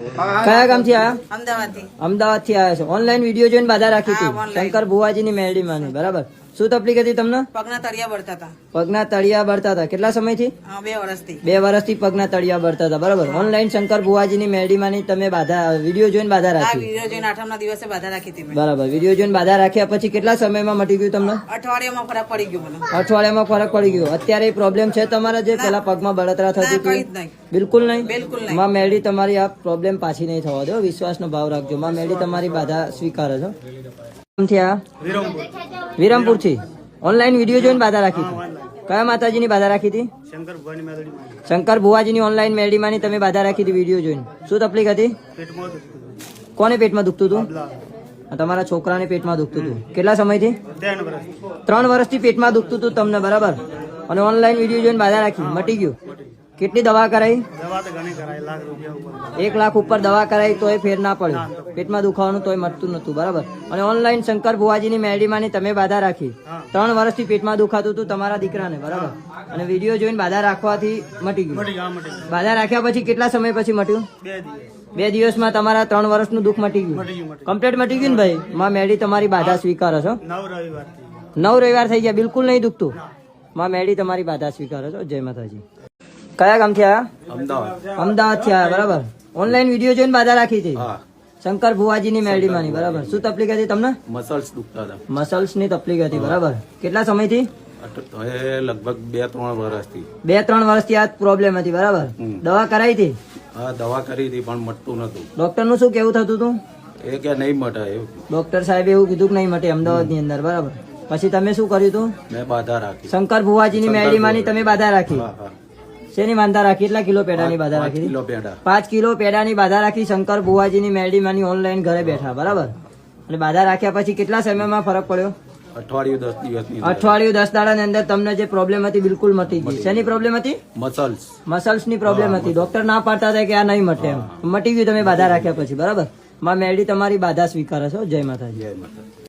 કયા ગામથી આવ્યા અમદાવાદથી. અમદાવાદથી આવ્યા છો. ઓનલાઈન વીડિયો જોઈને બાધા રાખી હતી. શંકર શંકર ભુવાજીની મેરડી માં બરાબર. શું તકલીફ હતી તમને? પગના તળિયા બળતા હતા. પગના તળિયા બળતા હતા. કેટલા સમયથી? હા, બે વર્ષથી. બે વર્ષથી પગના તળિયા બળતા હતા. બરાબર. ઓનલાઈન શંકર ભુવાજીની મેરડી માની તમે બાધા વીડિયો જોઈને બાધા રાખી. વીડિયો જોઈને આઠમના દિવસે બાધા રાખી હતી બરાબર. વીડિયો જોઈને બાધા રાખ્યા પછી કેટલા સમયમાં મટી ગયું તમને? અઠવાડિયામાં ફરક પડી ગયો મને. અઠવાડિયામાં ફરક પડી ગયો. અત્યારે પ્રોબ્લેમ છે તમારા જે પેલા પગમાં બળતરા થતી હતી? બિલકુલ નહીં? બિલકુલ નહીં. માં મેરડી તમારી આ પ્રોબ્લેમ પાછી નહીં થવા દો. વિશ્વાસનો ભાવ રાખજો. માં મેરડી તમારી બાધા સ્વીકારે છો. ક્યાંથી આ વિરમપુરથી ઓનલાઈન વીડિયો જોઈને બાધા રાખી હતી. કયા માતાજીની બાધા રાખી હતી? શંકર ભુવાજીની ઓનલાઈન મેરડીમાંની તમે બાધા રાખી હતી વીડિયો જોઈને. શું તકલીફ હતી. કોને પેટમાં દુખતું હતું? તમારા છોકરાને પેટમાં દુખતું હતું. કેટલા સમયથી? ત્રણ વર્ષથી. પેટમાં દુખતું હતું તમને બરાબર? અને ઓનલાઈન વીડિયો જોઈને બાધા રાખી. મટી ગયું. કેટલી દવા કરાઈ? દવા તો ઘણી કરાય લાખ રૂપિયા ઉપર એક લાખ ઉપર દવા કરાઈ તોય ફેર ના પડ્યો. પેટમાં દુખાવાનું તોય મટતું નતું બરાબર. અને ઓનલાઈન શંકર ભુવાજીની મેરડીમાંની તમે બાધા રાખી. ત્રણ વર્ષથી પેટમાં દુખાતું હતું તમારા દીકરાને બરાબર. અને વીડિયો જોઈને બાધા રાખવાથી મટી ગયું. બાધા રાખ્યા પછી કેટલા સમય પછી મટ્યું? બે દિવસ. બે દિવસમાં તમારા ત્રણ વર્ષનું દુઃખ મટી ગયું. કમ્પ્લીટ મટી ગયું ને ભાઈ? માં મેડી તમારી બાધા સ્વીકારો છો? નવ રવિવારથી નવ રવિવાર થઈ ગયા બિલકુલ નહીં દુખતું? માં મેડી તમારી બાધા સ્વીકારો છો? જય માતાજી. કયા ગામથી આવ્યા અમદાવાદ. અમદાવાદથી આવ્યા બરાબર. ઓનલાઈન વીડિયો જોઈને બાધા રાખી હતી. શંકર ભુવાજીની મેરડી માની બરાબર. શું તકલીફ હતી તમને? મસલ્સ દુખતા હતા. મસલ્સની તકલીફ હતી બરાબર. કેટલા સમયથી? લગભગ બે ત્રણ વર્ષથી બે ત્રણ વર્ષથી આ પ્રોબ્લેમ હતી બરાબર. દવા કરાઈ હતી? હા દવા કરી હતી પણ મટતું નતું. ડોક્ટરનું શું કેવું થતું હતું? એ કે નહીં મટે એવું. ડોક્ટર સાહેબ એવું કીધું કે નહીં મટે અમદાવાદની અંદર બરાબર. પછી તમે શું કર્યું હતું? મેં બાધા રાખી. શંકર ભુવાજીની શંકર મેરડી માની તમે બાધા રાખી. શેની માનતા રાખી? એટલા કિલો પેડાની બાધા પાંચ રાખી? કિલો પેંડા પાંચ કિલો પેડાની બાધા રાખી શંકર ભુવાજીની મેરડી માની ઓનલાઈન ઘરે બેઠા બરાબર? અને બાધા રાખ્યા પછી કેટલા સમયમાં ફરક પડ્યો? અઠવાડિયું દસ દિવસની. અઠવાડિયું દસ દાડાની અંદર તમને જે પ્રોબ્લેમ હતી બિલકુલ મટી ગઈ. શેની પ્રોબ્લેમ હતી? મસલ્સ. મસલ્સની પ્રોબ્લેમ હતી. ડોક્ટર ના પાડતા હતા કે આ નહીં મટે એમ. મટી ગયું તમે બાધા રાખ્યા પછી બરાબર? માં મેરડી તમારી બાધા સ્વીકારે છો જય માતાજી. જય માતા